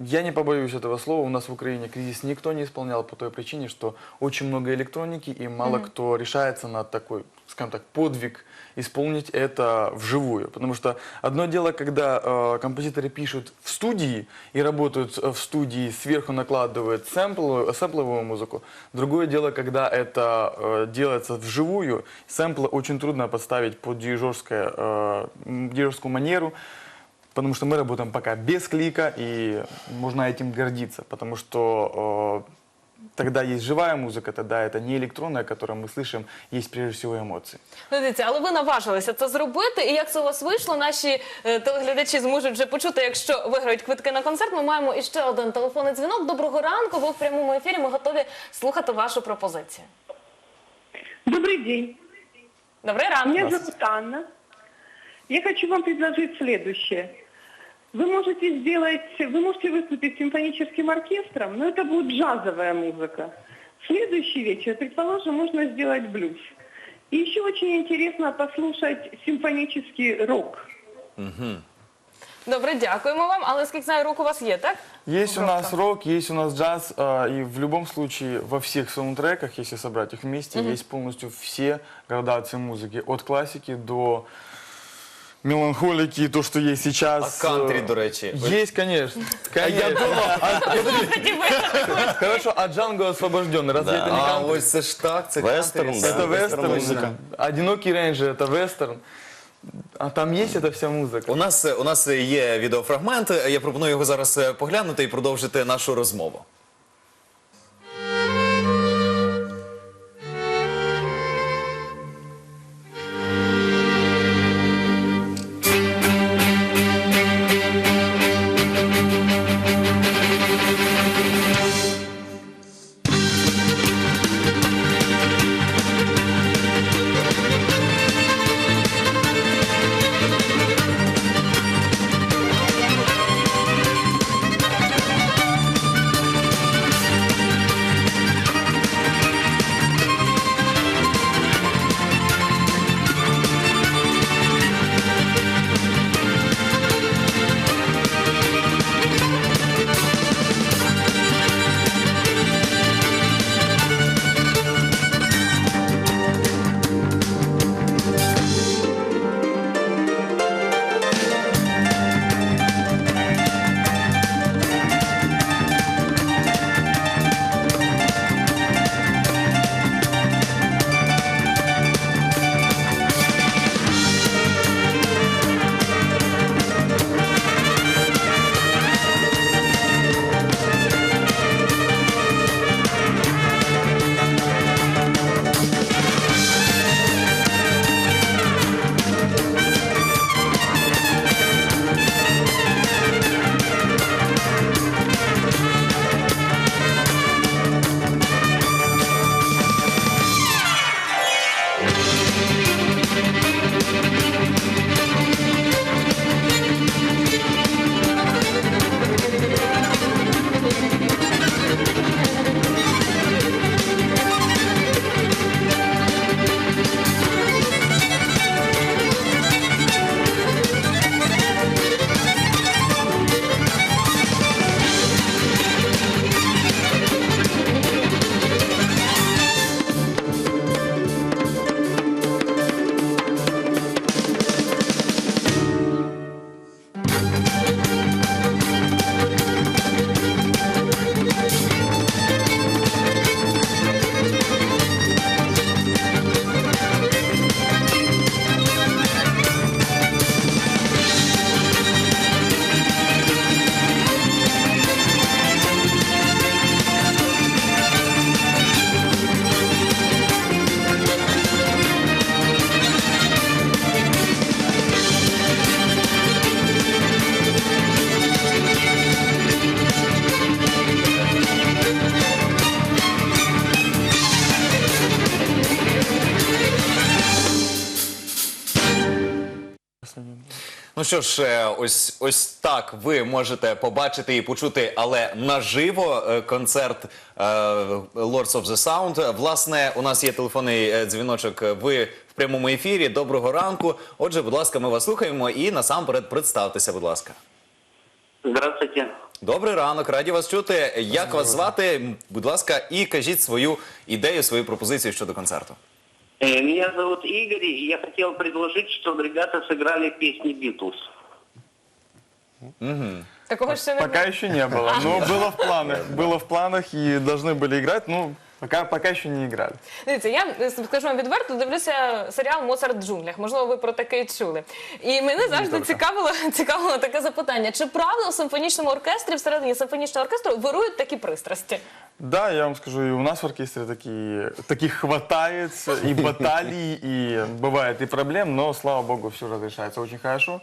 я не побоюсь этого слова, у нас в Украине кризис никто не исполнял по той причине, что очень много электроники, и мало кто решается на такой, скажем так, подвиг исполнить это вживую. Потому что одно дело, когда э, композиторы пишут в студии и работают э, в студии, сверху накладывают сэмпловую, сэмпловую музыку. Другое дело, когда это э, делается вживую, сэмплы очень трудно подставить под дирижерское, э, дирижерскую манеру, Потому что мы работаем пока без клика, и можно этим гордиться, потому что э, тогда есть живая музыка, тогда это не электронная, которую мы слышим, есть прежде всего эмоции. Ну, дивіться, але ви наважилися це зробити. І як це у вас вийшло, наші е, телеглядачі зможуть вже почути, якщо виграють квитки на концерт. Ми маємо іще один телефонний дзвінок. Доброго ранку. Ви в прямому ефірі. Ми готові слухати вашу пропозицію. Добрый день. Добрий Меня ранок. зовут Анна. Я хочу вам предложить следующее. Вы можете сделать, вы можете выступить с симфоническим оркестром, но это будет джазовая музыка. Следующий вечер, предположим, можно сделать блюз. И еще очень интересно послушать симфонический рок. Добре, дякуємо вам. Але скільки знаю, рук у вас є, так? Есть у Просто. нас рок, есть у нас джаз, э, и в любом случае во всех саундтреках, если собрать их вместе, есть полностью все градации музыки, от классики до меланхолики, то, что есть сейчас. А кантри, э, до речі? Ви- Есть, конечно. конечно. Хорошо, а Джанго освобожденный, разве это не А кантри? ось це ж так, це Вестерн, кантри. да. Это вестерн, музыка. Одинокий рейнджер, это вестерн. А там есть эта вся музыка. У нас, у нас є відеофрагмент, я пропоную його зараз е, поглянути і продовжити нашу розмову. Ну що ж, е, ось ось так ви можете побачити і почути, але наживо е, концерт е, Lords of the Sound. Власне, у нас є телефонний дзвіночок. Ви в прямому ефірі. Доброго ранку. Отже, будь ласка, ми вас слухаємо і насамперед представтеся, будь ласка. Здравствуйте. Добрий ранок, раді вас чути. Як вас звати? Будь ласка, і кажіть свою ідею, свою пропозицію щодо концерту. Э, Меня зовут Игорь, и я хотел предложить, чтобы ребята сыграли песни Битлз. Такого ще не Пока було. еще не было, но было в планах. Было в планах и должны были играть, но пока, пока еще не играли. Дивіться, я е, скажу вам відверто, дивлюся серіал Моцарт в джунглях. Можливо, ви про таке чули. І мене завжди тільки. цікавило, цікавило таке запитання: чи правда у симфонічному оркестрі, всередині симфонічного оркестру вирують такі пристрасті? Да, я вам скажу, и у нас в оркестре такие, таких хватает, и баталий, и бывает и проблем, но, слава богу, все разрешается очень хорошо.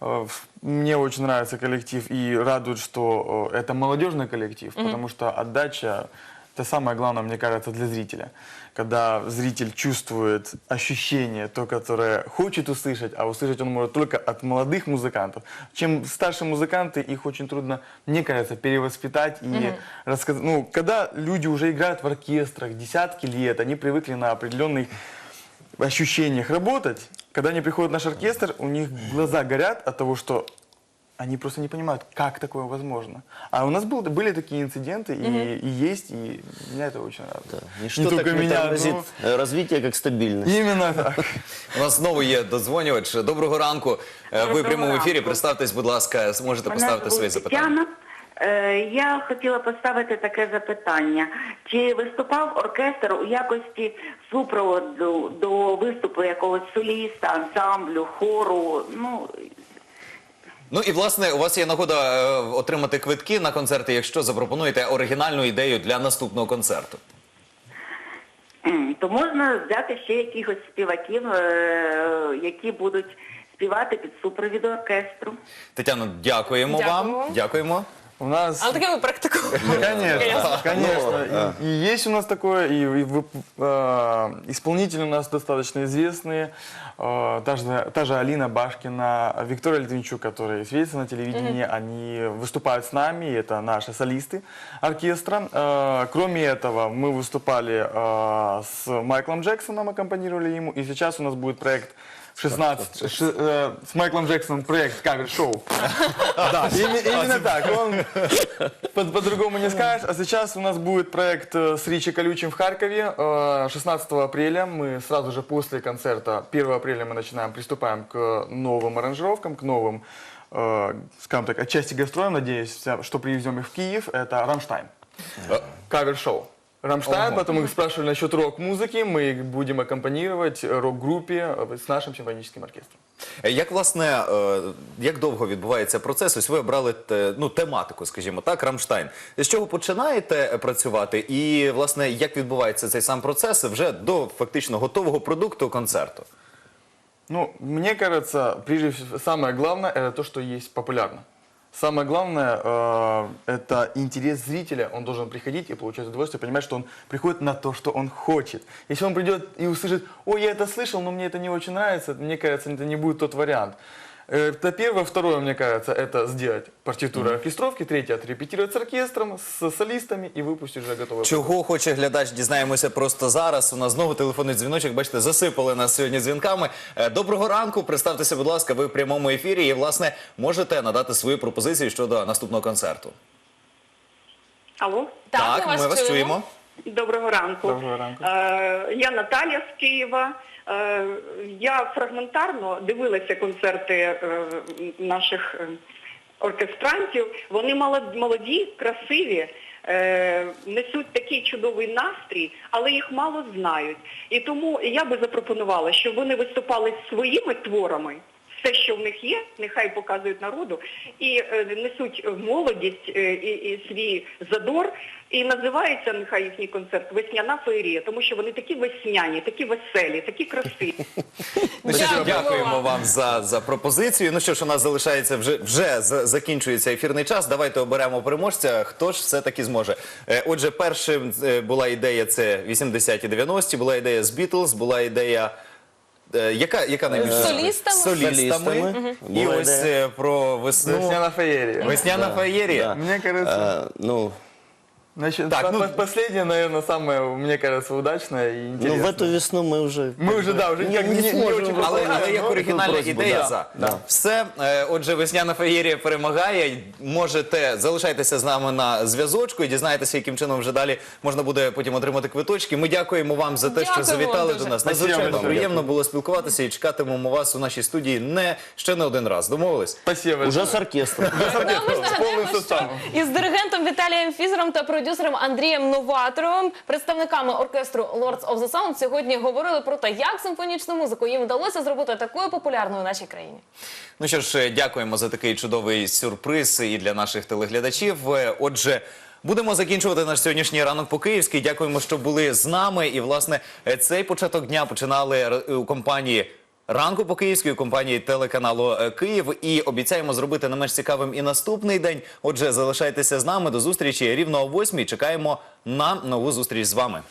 Э, в- Мне очень нравится коллектив и радует, что э, это молодежный коллектив, потому что отдача это самое главное, мне кажется, для зрителя. Когда зритель чувствует ощущение, то, которое хочет услышать, а услышать он может только от молодых музыкантов. Чем старше музыканты, их очень трудно, мне кажется, перевоспитать и рассказать. Ну, когда люди уже играют в оркестрах десятки лет, они привыкли на определенных ощущениях работать. Когда они приходят в наш оркестр, у них глаза горят от того, что они просто не понимают, как такое возможно. А у нас был, были такие инциденты, и, и есть, и меня это очень радует. Ничто не так только не меня, тормозит но э, развитие, как стабильность. именно так. У нас знову є додзвонювач. Доброго ранку. Е, Ви в Доброго прямому ефірі. ранку. Представтесь, будь ласка, можете Мене поставити свої звуть запитання. Тетяна. Е, Я хотіла поставити таке запитання. Чи виступав оркестр у якості супроводу до виступу якогось соліста, ансамблю, хору? Ну, Ну і власне у вас є нагода е, отримати квитки на концерти, якщо запропонуєте оригінальну ідею для наступного концерту. то можна взяти ще якихось співаків, е, які будуть співати під супровід оркестру. Тетяно, дякуємо, Дякуємо. вам. Дякуємо. У нас... Але таке ви практикуєте. Конечно, конечно. И, и есть у нас такое, и, э, исполнители у нас достаточно известные. Э, та, же, та же Алина Башкина, Виктория Литвинчук, которые светятся на телевидении, они выступают с нами, это наши солисты оркестра. Э, кроме этого, мы выступали э, с Майклом Джексоном, аккомпанировали ему, и сейчас у нас будет проект 16, ши- э, с Майклом Джексоном проект кавер-шоу. Да, име- именно так. Он по- по-другому не скажешь. А сейчас у нас будет проект э, с Ричи Колючим в Харькове. Э, 16 апреля мы сразу же после концерта, 1 апреля мы начинаем, приступаем к новым аранжировкам, к новым, э, скажем так, отчасти гастролям, надеюсь, что привезем их в Киев. Это «Рамштайн». Кавер-шоу. «Рамштайн», потом их спрашивали насчет рок-музыки, мы их будем аккомпанировать рок-группе э, с нашим симфоническим оркестром. Е, Як власне, е, як довго відбувається процес? Ось ви обрали те- ну, тематику, скажімо так, Рамштайн. З чого починаєте е, працювати? І власне, як відбувається цей сам процес вже до фактично готового продукту концерту? Ну, мне кажется, прежде всего, самое главное это то, что есть популярно. Самое главное э, это интерес зрителя. Он должен приходить и получать удовольствие, понимать, что он приходит на то, что он хочет. Если он придет и услышит, ой, я это слышал, но мне это не очень нравится, мне кажется, это не будет тот вариант. Э, Это первое. Второе, мне кажется, это сделать партитуру оркестровки. Третье, отрепетировать с оркестром, с солистами и выпустить уже готовый Чого хоче глядач, дізнаємося просто зараз. У нас знову телефонний дзвіночок. Бачите, засипали нас сьогодні дзвінками. Е, Доброго ранку. Представтеся, будь ласка, ви в прямому ефірі і власне можете надати свої пропозиції щодо наступного концерту. Алло? Так, ми вас чуємо. Доброго ранку. Доброго ранку. Е, я Наталя з Києва. Е, я фрагментарно дивилася концерти е, наших оркестрантів. Вони молоді, красиві, е, несуть такий чудовий настрій, але їх мало знають. І тому я би запропонувала, щоб вони виступали своїми творами. Все, що в них є, нехай показують народу і е, несуть молодість е, і, і свій задор. І називається нехай їхній концерт Весняна феєрія, тому що вони такі весняні, такі веселі, такі красиві. Ну, що Дякуємо дякуємо вам. за, за пропозицію. Ну що ж, у нас залишається вже вже закінчується ефірний час. Давайте оберемо переможця. Хто ж все таки зможе? Е, Отже, першим була ідея це 80-ті 90-ті, була ідея з Бітлз, була ідея. Е, Яка, яка найбільш солістами. Солістами. Солістами. І Була ось ідея. е, про весну. Весняна феєрія. Весняна феєрія. Да. Мне кажется, Э, ну, Значит, Так, по- ну- по- последнее, наверное, самое, мне кажется, удачное и Ну, интересное. в эту весну мы уже... Мы уже, да, уже не, никак не не, не сможем очень выполнять. Але, выполняем, але як но- оригінальна просьбу, ідея да. за. Да. Все, е, отже, весняна феєрія перемагає. Можете залишайтеся з нами на зв'язочку і дізнаєтеся, яким чином вже далі можна буде потім отримати квиточки. Ми дякуємо вам за те, що Дякуємо вам завітали дуже. до нас. Спасибо Надзвичайно вам. приємно було спілкуватися і чекатимемо вас у нашій студії не ще не один раз. Домовились? Спасибо. Уже с оркестром. Ну, а ми ж нагадаємо, повним що составом. із диригентом Віталієм Фізером та продюсером Андрієм Новаторовим, представниками оркестру Lords of the Sound, сьогодні говорили про те, як симфонічну музику їм вдалося зробити такою популярною в нашій країні. Ну що ж, дякуємо за такий чудовий сюрприз і для наших телеглядачів. Отже. Будемо закінчувати наш сьогоднішній ранок по київськи. Дякуємо, що були з нами. І власне цей початок дня починали у компанії ранку по київської компанії телеканалу е, Київ. І обіцяємо зробити не менш цікавим і наступний день. Отже, залишайтеся з нами до зустрічі рівно о восьмій. Чекаємо на нову зустріч з вами.